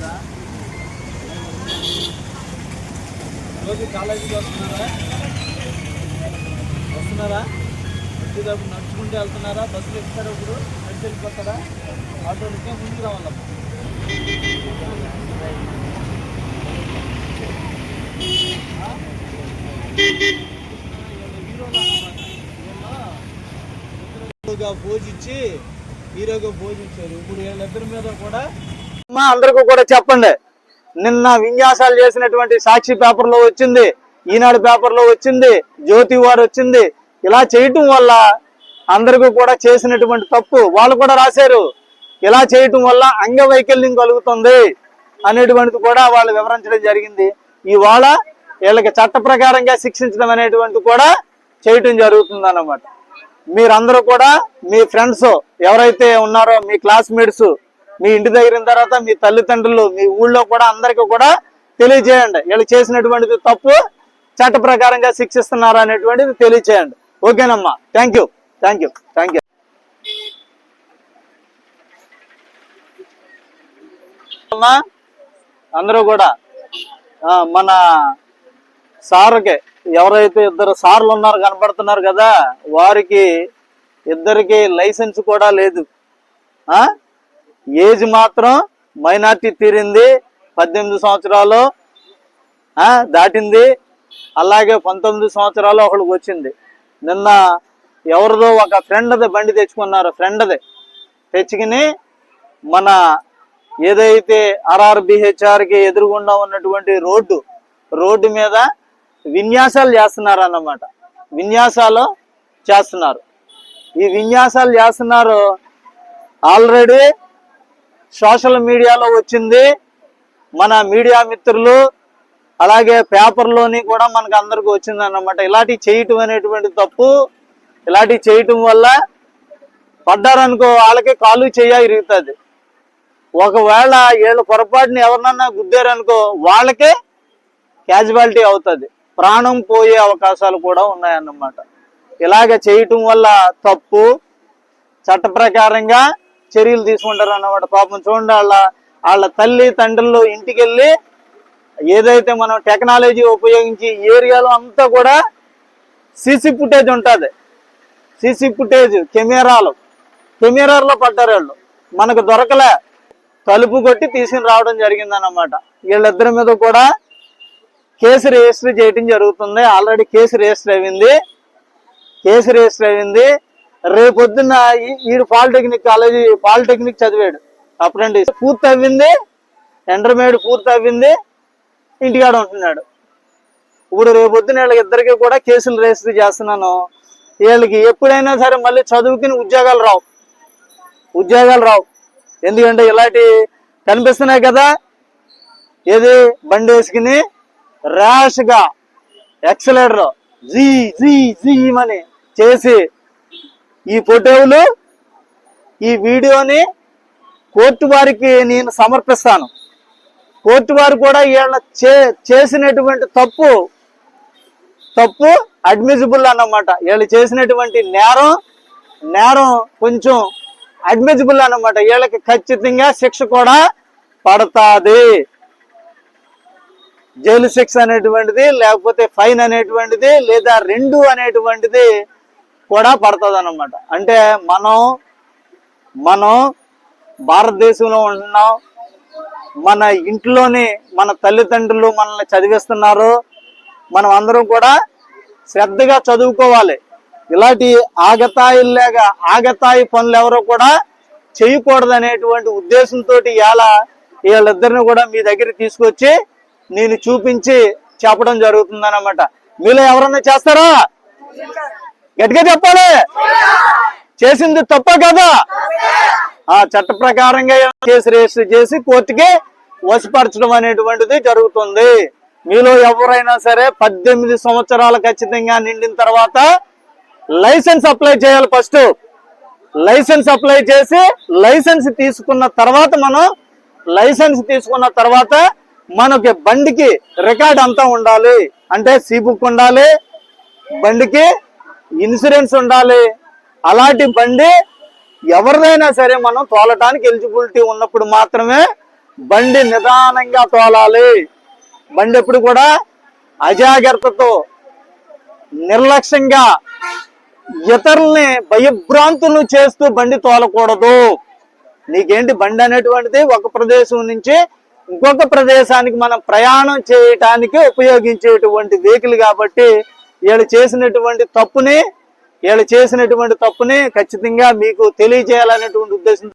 వీళ్ళు ఎప్పుడైనా రోజు కాలేజీకి వస్తున్నారా? వస్తున్నారా? వచ్చేటప్పుడు నడుచుకుంటూ వెళ్తున్నారా? బస్సులు ఎక్కుతారా ఇప్పుడు? నడిచి వెళ్ళిపోతారా? ఆటోలకే ముందుకు రావాలమ్మా హీరోగా భోజించి హీరోగా భోజించారు. ఇప్పుడు వీళ్ళిద్దరి మీద కూడా అమ్మా అందరికీ కూడా చెప్పండి. నిన్న విన్యాసాలు చేసినటువంటి సాక్షి పేపర్లో వచ్చింది ఈనాడు పేపర్లో వచ్చింది జ్యోతి వారు వచ్చింది. ఇలా చేయటం వల్ల అందరికీ కూడా చేసినటువంటి తప్పు వాళ్ళు కూడా రాశారు. ఇలా చేయటం వల్ల అంగవైకల్యం కలుగుతుంది అనేటువంటిది కూడా వాళ్ళు వివరించడం జరిగింది. ఇవాళ వీళ్ళకి చట్ట ప్రకారంగా శిక్షించడం అనేటువంటి కూడా చేయటం జరుగుతుంది అన్నమాట మీరందరూ కూడా మీ ఫ్రెండ్స్ ఎవరైతే ఉన్నారో మీ క్లాస్మేట్స్ మీ ఇంటి దగ్గర తర్వాత మీ తల్లిదండ్రులు మీ ఊళ్ళో కూడా అందరికీ కూడా తెలియజేయండి. వీళ్ళు చేసినటువంటిది తప్పు చట్ట ప్రకారంగా శిక్షిస్తున్నారు అనేటువంటిది తెలియజేయండి ఓకేనమ్మా. Thank you thank you thank you అమ్మా అందరూ కూడా మన సార్కి ఎవరైతే ఇద్దరు సార్లు ఉన్నారు కనపడుతున్నారు కదా వారికి ఇద్దరికి లైసెన్స్ కూడా లేదు. ఆ? ఏజ్ మాత్రం మైనార్టీ తీరింది. పద్దెనిమిది సంవత్సరాలు దాటింది. అలాగే పంతొమ్మిది సంవత్సరాలు ఒకడికి వచ్చింది. నిన్న ఎవరిదో ఒక ఫ్రెండ్ది బండి తెచ్చుకున్నారు. ఫ్రెండ్ది తెచ్చుకుని మన ఏదైతే ఆర్ఆర్బిహెచ్ఆర్కి ఎదురుగుండా ఉన్నటువంటి రోడ్డు రోడ్డు మీద విన్యాసాలు చేస్తున్నారు అన్నమాట విన్యాసాలు చేస్తున్నారు. ఈ విన్యాసాలు చేస్తున్నారు ఆల్రెడీ సోషల్ మీడియాలో వచ్చింది. మన మీడియా మిత్రులు అలాగే పేపర్లోని కూడా మనకు అందరికి వచ్చింది అన్నమాట ఇలాంటివి చేయటం అనేటువంటి తప్పు. ఇలాంటివి చేయటం వల్ల పడ్డారనుకో వాళ్ళకి కాలు చేయ ఇరుగుతుంది. ఒకవేళ వీళ్ళ పొరపాటుని ఎవరినన్నా గుద్దారనుకో వాళ్ళకే క్యాజువాలిటీ అవుతుంది. ప్రాణం పోయే అవకాశాలు కూడా ఉన్నాయన్నమాట. ఇలాగ చేయటం వల్ల తప్పు. చట్ట ప్రకారంగా చర్యలు తీసుకుంటారు అన్నమాట. పాపం చూడండి వాళ్ళ వాళ్ళ తల్లి తండ్రులు ఇంటికి వెళ్ళి ఏదైతే మనం టెక్నాలజీ ఉపయోగించి ఏరియాలో అంతా కూడా సీసీ ఫుటేజ్ ఉంటుంది. సీసీ ఫుటేజ్ కెమెరాలు. కెమెరాల్లో పడ్డారు వాళ్ళు. మనకు దొరకలే. తలుపు కొట్టి తీసుకుని రావడం జరిగింది అన్నమాట వీళ్ళిద్దరి మీద కూడా కేసు రిజిస్టర్ చేయడం జరుగుతుంది. ఆల్రెడీ కేసు రిజిస్టర్ అయింది. కేసు రిజిస్టర్ అయింది. రేపొద్దున్న ఈ- ఈడు పాలిటెక్నిక్ కాలేజీ పాలిటెక్నిక్ చదివాడు. అప్రెంటిస్ పూర్తి అవ్వింది ఇంటర్మీడియట్ పూర్తి అవ్వింది ఇంటికాడ ఉంటున్నాడు. ఇప్పుడు రేపొద్దున వీళ్ళకి ఇద్దరికి కూడా కేసులు రిజిస్టర్ చేస్తున్నాను. వీళ్ళకి ఎప్పుడైనా సరే మళ్ళీ చదువుకుని ఉద్యోగాలు రావు. ఉద్యోగాలు రావు. ఎందుకంటే ఇలాంటి కనిపిస్తున్నాయి కదా ఏది? బండి వేసుకుని ర్యాష్గా ఎక్సలేటర్ జీ జీ జీ అని చేసి ఈ ఫోటోలు ఈ వీడియోని కోర్టు వారికి నేను సమర్పిస్తాను. కోర్టు వారు కూడా వీళ్ళ చే చేసినటువంటి తప్పు తప్పు అడ్మిజిబుల్ అన్నమాట. వీళ్ళు చేసినటువంటి నేరం నేరం కొంచెం అడ్మిజిబుల్ అన్నమాట. వీళ్ళకి ఖచ్చితంగా శిక్ష కూడా పడతాది. జైలు శిక్ష అనేటువంటిది లేకపోతే ఫైన్ అనేటువంటిది లేదా రెండు అనేటువంటిది కూడా పడుతుంది అనమాట అంటే మనం మనం భారతదేశంలో ఉంటున్నాం. మన ఇంట్లోని మన తల్లిదండ్రులు మనల్ని చదివిస్తున్నారు. మనం అందరం కూడా శ్రద్ధగా చదువుకోవాలి. ఇలాంటి ఆగతాయిల్లాగా ఆగతాయి పనులు ఎవరో కూడా చేయకూడదు అనేటువంటి ఉద్దేశంతో ఇలా వీళ్ళిద్దరిని కూడా మీ దగ్గర తీసుకొచ్చి నేను చూపించి చెప్పడం జరుగుతుంది అనమాట మీలో ఎవరన్నా చేస్తారా? గట్టిగా చెప్పాలి. చేసింది తప్ప కదా? ఆ చట్ట ప్రకారంగా కేసు రిజిస్టర్ చేసి కోర్టుకి వశపరచడం అనేటువంటిది జరుగుతుంది. మీలో ఎవరైనా సరే పద్దెనిమిది సంవత్సరాలు ఖచ్చితంగా నిండిన తర్వాత లైసెన్స్ అప్లై చేయాలి ఫస్ట్. లైసెన్స్ అప్లై చేసి లైసెన్స్ తీసుకున్న తర్వాత మనం లైసెన్స్ తీసుకున్న తర్వాత మనకి బండికి రికార్డ్ అంతా ఉండాలి. అంటే సీ బుక్ ఉండాలి బండికి ఇన్సూరెన్స్ ఉండాలి. అలాంటి బండి ఎవరిదైనా సరే మనం తోలటానికి ఎలిజిబిలిటీ ఉన్నప్పుడు మాత్రమే బండి నిదానంగా తోలాలి. బండి ఎప్పుడు కూడా అజాగ్రత్తతో నిర్లక్ష్యంగా ఇతరుల్ని భయభ్రాంతులు చేస్తూ బండి తోలకూడదు. నీకేంటి బండి అనేటువంటిది ఒక ప్రదేశం నుంచి ఇంకొక ప్రదేశానికి మనం ప్రయాణం చేయటానికి ఉపయోగించేటువంటి వెహికల్ కాబట్టి వీళ్ళు చేసినటువంటి తప్పుని వీళ్ళు చేసినటువంటి తప్పుని ఖచ్చితంగా మీకు తెలియజేయాలనేటువంటి ఉద్దేశం